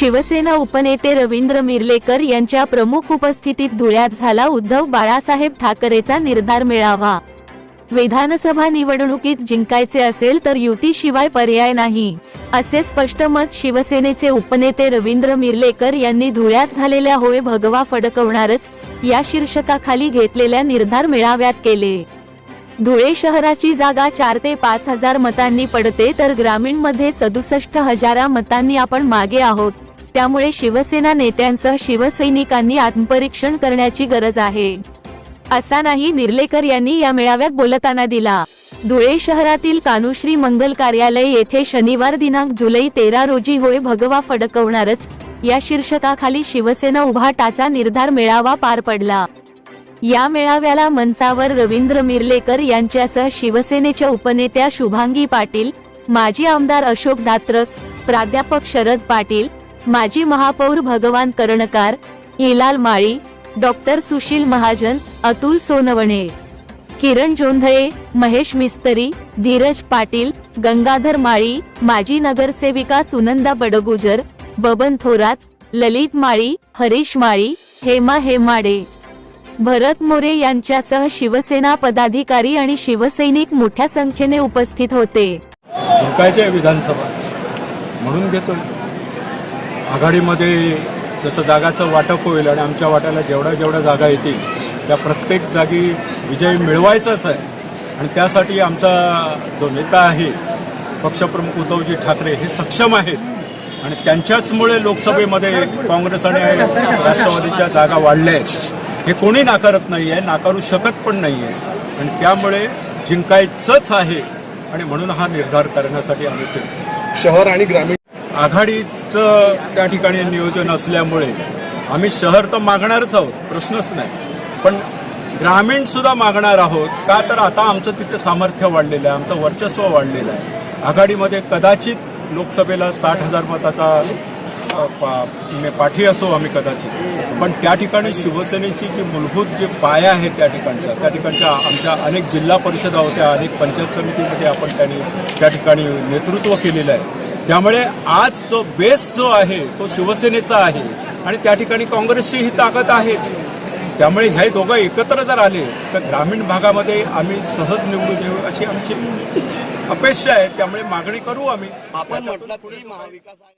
शिवसेना उपनेते रवींद्र मिर्लेकर यांच्या प्रमुख उपस्थितीत धुळ्यात झाला उद्धव बाळासाहेब ठाकरेचा निर्धार मेळावा. विधानसभा निवडणुकीत जिंकायचे असेल तर युतीशिवाय पर्याय नाही असे स्पष्ट मत शिवसेनेचे उपनेते रवींद्र मिरलेकर यांनी धुळ्यात झालेल्या होय भगवा फडकवणारच या शीर्षकाखाली घेतलेल्या निर्धार मेळाव्यात केले. धुळे शहराची जागा चार ते पाच हजार मतांनी पडते तर ग्रामीणमध्ये सदुसष्ट हजारा मतांनी आपण मागे आहोत. त्यामुळे शिवसेना नेत्यांसह शिवसैनिकांनी आत्मपरीक्षण करण्याची गरज आहे. असा नाही निर्लेकर यांनी या मेळाव्यात बोलताना दिला. धुळे शहरातील कानुश्री मंगल कार्यालय येथे शनिवार दिनांक जुलै तेरा रोजी होय भगवा फडकवणारच या शीर्षकाखाली शिवसेना उभाटाचा निर्धार मेळावा पार पडला. या मेळाव्याला मंचावर रवींद्र मिर्लेकर यांच्यासह शिवसेनेच्या उपनेत्या शुभांगी पाटील माजी आमदार अशोक दात्रक प्राध्यापक शरद पाटील माजी महापौर भगवान कर्णकार इलाल माळी डॉक्टर सुशील महाजन अतुल सोनवणे. किरण जोंधळे महेश मिस्तरी धीरज पाटील गंगाधर माळी माजी नगरसेविका सुनंदा बडगुजर बबन थोरात ललित माळी हरीश माळी हेमा हेमाडे. भरत मोरे यांच्यासह शिवसेना पदाधिकारी आणि शिवसैनिक मोठ्या संख्येने उपस्थित होते. विधानसभा. म्हणून घेतोय. आघाडीमध्ये जसं जागाचं वाटप होईल आणि आमच्या वाट्याला जेवढ्या जेवढ्या जागा येतील त्या प्रत्येक जागी विजय मिळवायचाच आहे. आणि त्यासाठी आमचा जो नेता आहे पक्षप्रमुख उद्धवजी ठाकरे हे सक्षम आहेत. आणि त्यांच्याचमुळे लोकसभेमध्ये काँग्रेस आणि राष्ट्रवादीच्या जागा वाढल्या आहेत. हे कोणी नाकारत नाही आहे नाकारू शकत पण नाही आहे आणि त्यामुळे जिंकायचंच आहे. आणि म्हणून हा निर्धार करण्यासाठी आम्ही शहर आणि ग्रामीण आघाडीचं त्या ठिकाणी नियोजन असल्यामुळे आम्ही शहर तर मागणारच आहोत प्रश्नच नाही. पण ग्रामीण सुद्धा मागणार आहोत का तर आता आमचं तिथे सामर्थ्य वाढलेलं आहे आमचं वर्चस्व वाढलेलं आहे. आघाडीमध्ये कदाचित लोकसभेला साठ हजार मताचा पाठी असो आम्ही कदाचित. पण त्या ठिकाणी शिवसेनेची जी मूलभूत जे पाया आहे त्या ठिकाणचा त्या ठिकाणच्या आमच्या अनेक जिल्हा परिषदा होत्या अनेक पंचायत समितीमध्ये आपण त्यांनी त्या ठिकाणी नेतृत्व केलेलं आहे. त्यामुळे आज जो बेस जो आहे तो शिवसेनेचा आहे आणि त्या ठिकाणी काँग्रेसची ही ताकद आहेच. त्यामुळे हे दोघं एकत्र जर आले तर ग्रामीण भागामध्ये आम्ही सहज निवडून येऊ अशी आमची अपेक्षा आहे. त्यामुळे मागणी करू आम्ही. आपण म्हटलं की महाविकास आघाडी